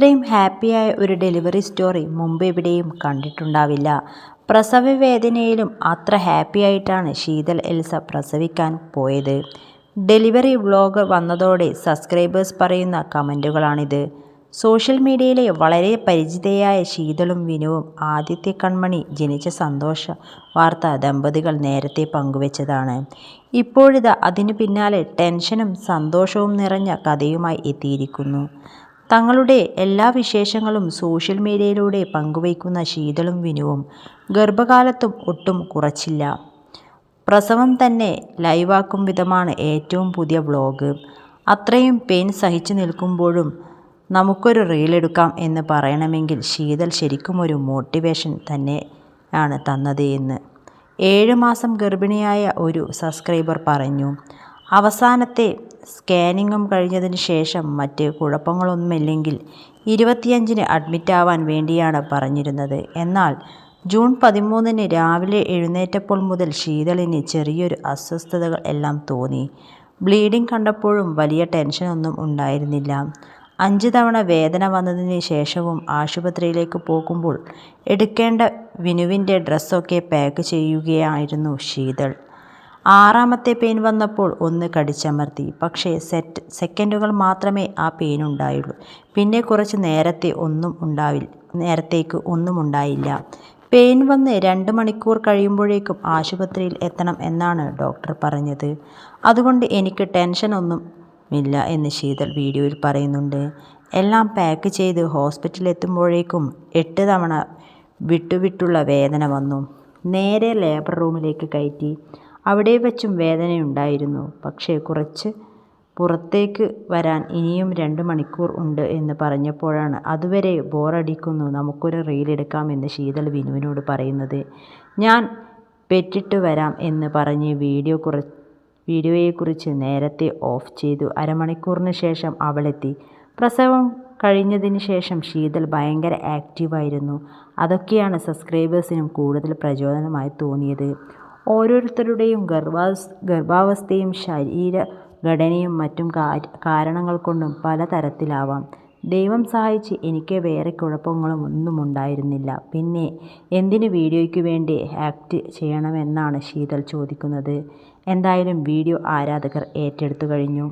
ഇത്രയും ഹാപ്പിയായ ഒരു delivery story മുമ്പ് എവിടെയും കണ്ടിട്ടുണ്ടാവില്ല. പ്രസവവേദനയിലും അത്ര ഹാപ്പിയായിട്ടാണ് ശീതൽ എൽസ പ്രസവിക്കാൻ പോയത്. ഡെലിവറി വ്ലോഗ് വന്നതോടെ സബ്സ്ക്രൈബേഴ്സ് പറയുന്ന കമന്റുകളാണിത്. സോഷ്യൽ മീഡിയയിലെ വളരെ പരിചിതയായ ശീതളും വിനുവും ആദിത്യ കൺമണി ജനിച്ച സന്തോഷ വാർത്ത ദമ്പതികൾ നേരത്തെ പങ്കുവച്ചതാണ്. ഇപ്പോഴിതാ അതിനു പിന്നാലെ ടെൻഷനും സന്തോഷവും നിറഞ്ഞ കഥയുമായി എത്തിയിരിക്കുന്നു. തങ്ങളുടെ എല്ലാ വിശേഷങ്ങളും സോഷ്യൽ മീഡിയയിലൂടെ പങ്കുവയ്ക്കുന്ന ശീതളും വിനുവും ഗർഭകാലത്തും ഒട്ടും കുറച്ചില്ല. പ്രസവം തന്നെ ലൈവാക്കും വിധമാണ് ഏറ്റവും പുതിയ വ്ളോഗ് അത്രയും പെയിൻ സഹിച്ചു നിൽക്കുമ്പോഴും നമുക്കൊരു റീലെടുക്കാം എന്ന് പറയണമെങ്കിൽ ശീതൽ ശരിക്കും ഒരു മോട്ടിവേഷൻ തന്നെ ആണ് തന്നത് എന്ന്. ഏഴ് മാസം ഗർഭിണിയായ ഒരു സബ്സ്ക്രൈബർ പറഞ്ഞു അവസാനത്തെ സ്കാനിങ്ങും കഴിഞ്ഞതിന് ശേഷം മറ്റ് കുഴപ്പങ്ങളൊന്നുമില്ലെങ്കിൽ ഇരുപത്തിയഞ്ചിന് അഡ്മിറ്റാവാൻ വേണ്ടിയാണ് പറഞ്ഞിരുന്നത്. എന്നാൽ ജൂൺ പതിമൂന്നിന് രാവിലെ എഴുന്നേറ്റപ്പോൾ മുതൽ ശീതളിന് ചെറിയൊരു അസ്വസ്ഥതകൾ എല്ലാം തോന്നി. ബ്ലീഡിംഗ് കണ്ടപ്പോഴും വലിയ ടെൻഷനൊന്നും ഉണ്ടായിരുന്നില്ല. അഞ്ച് തവണ വേദന വന്നതിന് ശേഷവും ആശുപത്രിയിലേക്ക് പോകുമ്പോൾ എടുക്കേണ്ട വിനുവിന്റെ ഡ്രസ്സൊക്കെ പാക്ക് ചെയ്യുകയായിരുന്നു ശീതൾ. ആറാമത്തെ പെയിൻ വന്നപ്പോൾ ഒന്ന് കടിച്ചമർത്തി. പക്ഷേ സെറ്റ് സെക്കൻഡുകൾ മാത്രമേ ആ പെയിൻ ഉണ്ടായുള്ളൂ പിന്നെ കുറച്ച് നേരത്തെ ഒന്നും ഉണ്ടാവില്ല നേരത്തേക്ക് ഒന്നും ഉണ്ടായില്ല. പെയിൻ വന്ന് രണ്ട് മണിക്കൂർ കഴിയുമ്പോഴേക്കും ആശുപത്രിയിൽ എത്തണം എന്നാണ് ഡോക്ടർ പറഞ്ഞത്. അതുകൊണ്ട് എനിക്ക് ടെൻഷനൊന്നും ഇല്ല എന്ന് ശീതൽ വീഡിയോയിൽ പറയുന്നുണ്ട്. എല്ലാം പാക്ക് ചെയ്ത് ഹോസ്പിറ്റലിൽ എത്തുമ്പോഴേക്കും എട്ട് തവണ വിട്ടുവിട്ടുള്ള വേദന വന്നു. നേരെ ലേബർ റൂമിലേക്ക് കയറ്റി. അവിടെ വച്ചും വേദനയുണ്ടായിരുന്നു. പക്ഷേ കുറച്ച് പുറത്തേക്ക് വരാൻ ഇനിയും രണ്ട് മണിക്കൂർ ഉണ്ട് എന്ന് പറഞ്ഞപ്പോഴാണ് അതുവരെ ബോറടിക്കുന്നു. നമുക്കൊരു റീലെടുക്കാം എന്ന് ശീതൾ വിനുവിനോട് പറയുന്നത്. ഞാൻ പെറ്റിട്ട് വരാം എന്ന് പറഞ്ഞ് വീഡിയോ കുറ വീഡിയോയെക്കുറിച്ച് നേരത്തെ ഓഫ് ചെയ്തു. അരമണിക്കൂറിന് ശേഷം അവളെത്തി. പ്രസവം കഴിഞ്ഞതിന് ശേഷം ശീതൽ ഭയങ്കര ആക്റ്റീവായിരുന്നു. അതൊക്കെയാണ് സബ്സ്ക്രൈബേഴ്സിനും കൂടുതൽ പ്രചോദനമായി തോന്നിയത്. ഓരോരുത്തരുടെയും ഗർഭാവസ് ഗർഭാവസ്ഥയും ശരീരഘടനയും മറ്റും കാരണങ്ങൾ കൊണ്ടും പലതരത്തിലാവാം ദൈവം സഹായിച്ച് എനിക്ക് വേറെ കുഴപ്പങ്ങളും ഒന്നും ഉണ്ടായിരുന്നില്ല. പിന്നെ എന്തിന് വീഡിയോയ്ക്ക് വേണ്ടി ആക്ട് ചെയ്യണമെന്നാണ് ശീതൽ ചോദിക്കുന്നത്. എന്തായാലും വീഡിയോ ആരാധകർ ഏറ്റെടുത്തു കഴിഞ്ഞു.